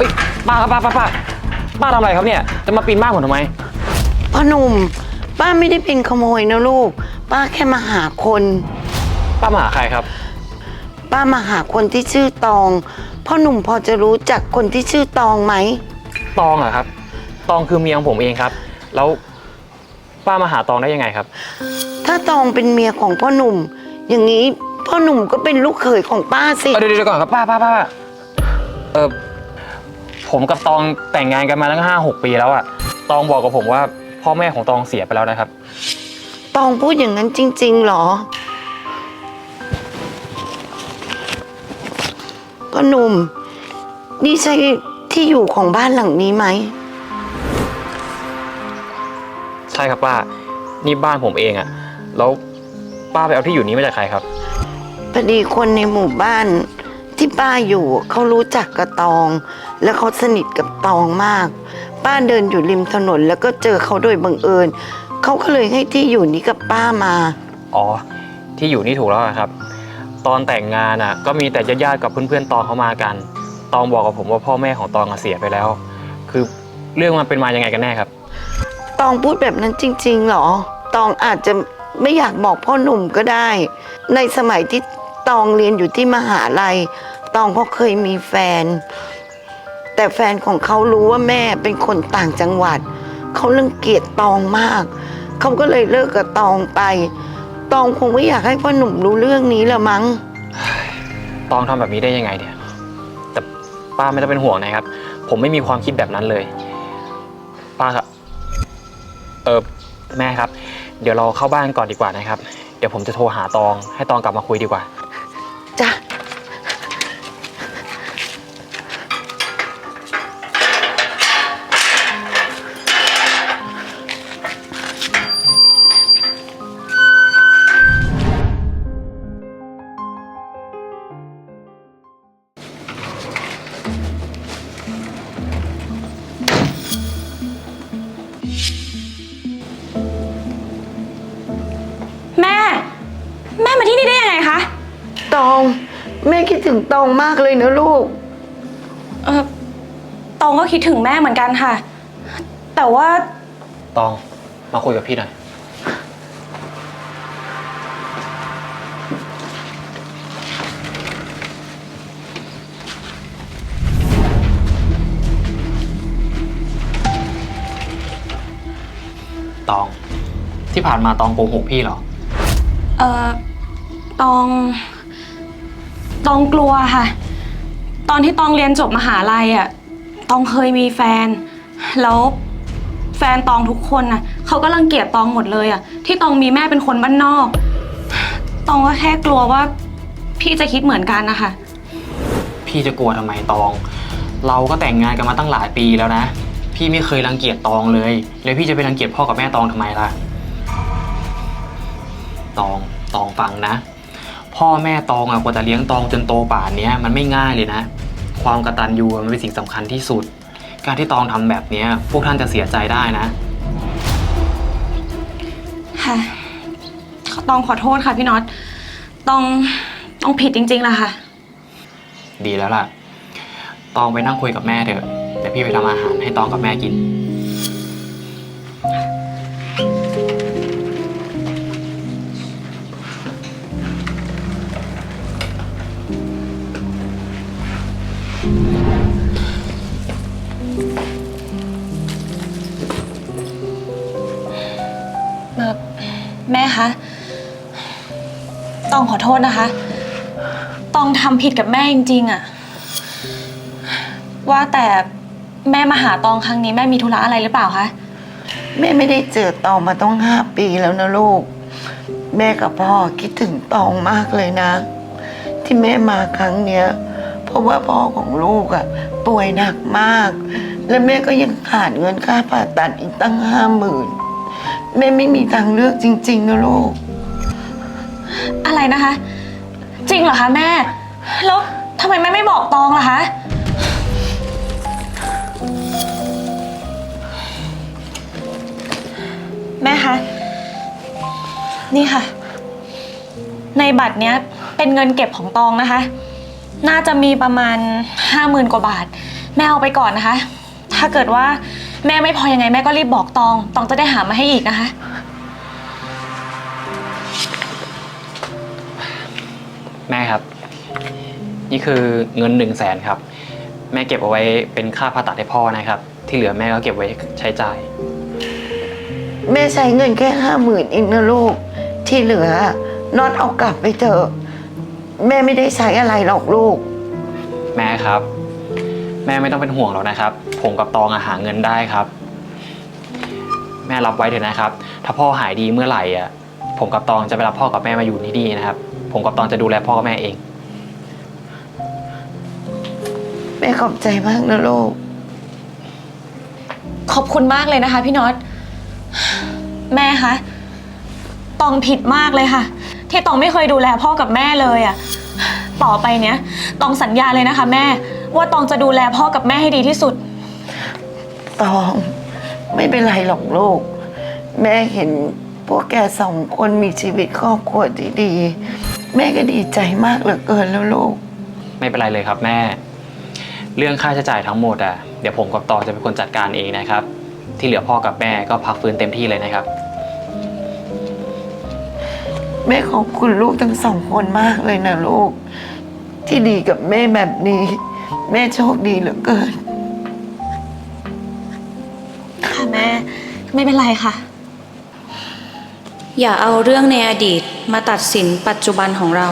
เฮ้ยป้าครับป้าป้าป้าป้าทำอะไรครับเนี่ย จะมาปีนบ้านผมทำไม พ่อหนุ่ม ป้าไม่ได้เป็นขโมยนะลูก ป้าแค่มาหาคน ป้ามาหาใครครับ ป้ามาหาคนที่ชื่อตอง พ่อหนุ่มพอจะรู้จักคนที่ชื่อตองไหม ตองเหรอครับ ตองคือเมียของผมเองครับ แล้วป้ามาหาตองได้ยังไงครับ ถ้าตองเป็นเมียของพ่อหนุ่ม อย่างนี้พ่อหนุ่มก็เป็นลูกเขยของป้าสิ เออเดี๋ยวเดี๋ยวก่อนครับป้าป้าป้าป้าเออ ผมกับตองแต่งงานกันมาตั้งห้าหกปีแล้วอะตองบอกกับผมว่าพ่อแม่ของตองเสียไปแล้วนะครับ ตองพูดอย่างนั้นจริงๆเหรอพ่อหนุ่ม นี่ใช่ที่อยู่ของบ้านหลังนี้ไหม ใช่ครับป้า นี่บ้านผมเองอะแล้วป้าไปเอาที่อยู่นี้มาจากใครครับ พอดีคนในหมู่บ้าน ที่ป้าอยู่เขารู้จักกับตอง และเขาสนิทกับตองมาก ป้าเดินอยู่ริมถนน แล้วก็เจอเขาโดยบังเอิญเขาก็เลยให้ที่อยู่นี้กับป้ามา อ๋อ ที่อยู่นี่ถูกแล้วอะครับ ตอนแต่งงานอะ ก็มีแต่ญาติๆกับเพื่อนๆตองเขามากัน ตองบอกกับผมว่าพ่อแม่ของตองอะเสียไปแล้ว คือเรื่องมันเป็นมายังไงกันแน่ครับ ตองพูดแบบนั้นจริงๆเหรอ ตองอาจจะไม่อยากบอกพ่อหนุ่มก็ได้ ในสมัยที่ตองเรียนอยู่ที่มหาลัย ตองเขาเคยมีแฟน แต่แฟนของเขารู้ว่าแม่เป็นคนต่างจังหวัด เขาเรื่องเกลียดตองมาก เขาก็เลยเลิกกับตองไป ตองคงไม่อยากให้พ่อหนุ่มรู้เรื่องนี้ละมั้ง ตองทำแบบนี้ได้ยังไงเนี่ย แต่ป้าไม่ต้องเป็นห่วงนะครับ ผมไม่มีความคิดแบบนั้นเลย ป้าครับ เออแม่ครับ เดี๋ยวเราเข้าบ้านก่อนดีกว่านะครับ เดี๋ยวผมจะโทรหาตอง ให้ตองกลับมาคุยดีกว่า อง แม่คิดถึงตองมากเลยนะลูก เออตองก็คิดถึงแม่เหมือนกันค่ะ แต่ว่าตองมาคุยกับพี่หน่อย ตองที่ผ่านมาตองโกหกพี่เหรอ เออตอง ตองกลัวค่ะ ตอนที่ตองเรียนจบมหาลัยอะ ตองเคยมีแฟน แล้วแฟนตองทุกคนน่ะเขาก็รังเกียจตองหมดเลยอะ ที่ตองมีแม่เป็นคนบ้านนอก ตองก็แค่กลัวว่า พี่จะคิดเหมือนกันนะคะ พี่จะกลัวทำไมตอง เราก็แต่งงานกันมาตั้งหลายปีแล้วนะ พี่ไม่เคยรังเกียจตองเลย แล้วพี่จะไปรังเกียจพ่อกับแม่ตองทำไมล่ะ ตอง ตองฟังนะ พ่อแม่ตองอะกว่าจะเลี้ยงตองจนโตป่านเนี้ยมันไม่ง่ายเลยนะ ความกตัญญูมันเป็นสิ่งสำคัญที่สุด การที่ตองทำแบบเนี้ยพวกท่านจะเสียใจได้นะ ค่ะ ตองขอโทษค่ะพี่น็อต ตองต้องผิดจริงๆล่ะค่ะ ดีแล้วล่ะ ตองไปนั่งคุยกับแม่เถอะเดี๋ยวพี่ไปทำอาหารให้ตองกับแม่กิน ออแม่คะตองขอโทษนะคะตองทำผิดกับแม่จริงๆอะว่าแต่แม่มาหาตองครั้งนี้แม่มีธุระอะไรหรือเปล่าคะแม่ไม่ได้เจอตองมาต้องห้าปีแล้วนะลูก แม่กับพ่อคิดถึงตองมากเลยนะ ที่แม่มาครั้งเนี้ย เพราะว่าพ่อของลูกอะป่วยหนักมาก และแม่ก็ยังขาดเงินค่าผ่าตัดอีกตั้งห้าหมื่น แม่ไม่มีทางเลือกจริง ๆนะลูก อะไรนะคะ จริงเหรอคะแม่ แล้วทำไมแม่ไม่บอกตองล่ะคะ แม่คะ นี่ค่ะ ในบัตรเนี้ยเป็นเงินเก็บของตองนะคะ น่าจะมีประมาณห้าหมื่นกว่าบาท แม่เอาไปก่อนนะคะ ถ้าเกิดว่า แม่ไม่พอยังไงแม่ก็รีบบอกตอง ตองจะได้หามาให้อีกนะคะ แม่ครับ นี่คือเงินหนึ่งแสนครับ แม่เก็บเอาไว้เป็นค่าผ่าตัดให้พ่อนะครับ ที่เหลือแม่ก็เก็บไว้ใช้จ่าย แม่ใช้เงินแค่ห้าหมื่นเองนะลูก ที่เหลือน็อตเอากลับไปเถอะ แม่ไม่ได้ใช้อะไรหรอกลูก แม่ครับ แม่ไม่ต้องเป็นห่วงหรอกนะครับ ผมกับตองอะหาเงินได้ครับ แม่รับไว้เถอะนะครับ ถ้าพ่อหายดีเมื่อไหร่อะผมกับตองจะไปรับพ่อกับแม่มาอยู่ที่นี่นะครับ ผมกับตองจะดูแลพ่อกับแม่เอง แม่ขอบใจมากนะลูก ขอบคุณมากเลยนะคะ พี่น็อต แม่คะ ตองผิดมากเลยค่ะ ที่ตองไม่เคยดูแลพ่อกับแม่เลยอะต่อไปเนี้ย ตองสัญญาเลยนะคะ แม่ ว่าตองจะดูแลพ่อกับแม่ให้ดีที่สุด ตอง ไม่เป็นไรหรอกลูก แม่เห็นพวกแกสองคนมีชีวิตครอบครัวที่ดี แม่ก็ดีใจมากเหลือเกินแล้วลูก ไม่เป็นไรเลยครับแม่ เรื่องค่าใช้จ่ายทั้งหมดอะเดี๋ยวผมกับตองจะเป็นคนจัดการเองนะครับ ที่เหลือพ่อกับแม่ก็พักฟื้นเต็มที่เลยนะครับ แม่ขอบคุณลูกทั้งสองคนมากเลยนะลูก ที่ดีกับแม่แบบนี้ แม่โชคดีเหลือเกิน ไม่เป็นไรค่ะ อย่าเอาเรื่องในอดีตมาตัดสินปัจจุบันของเรา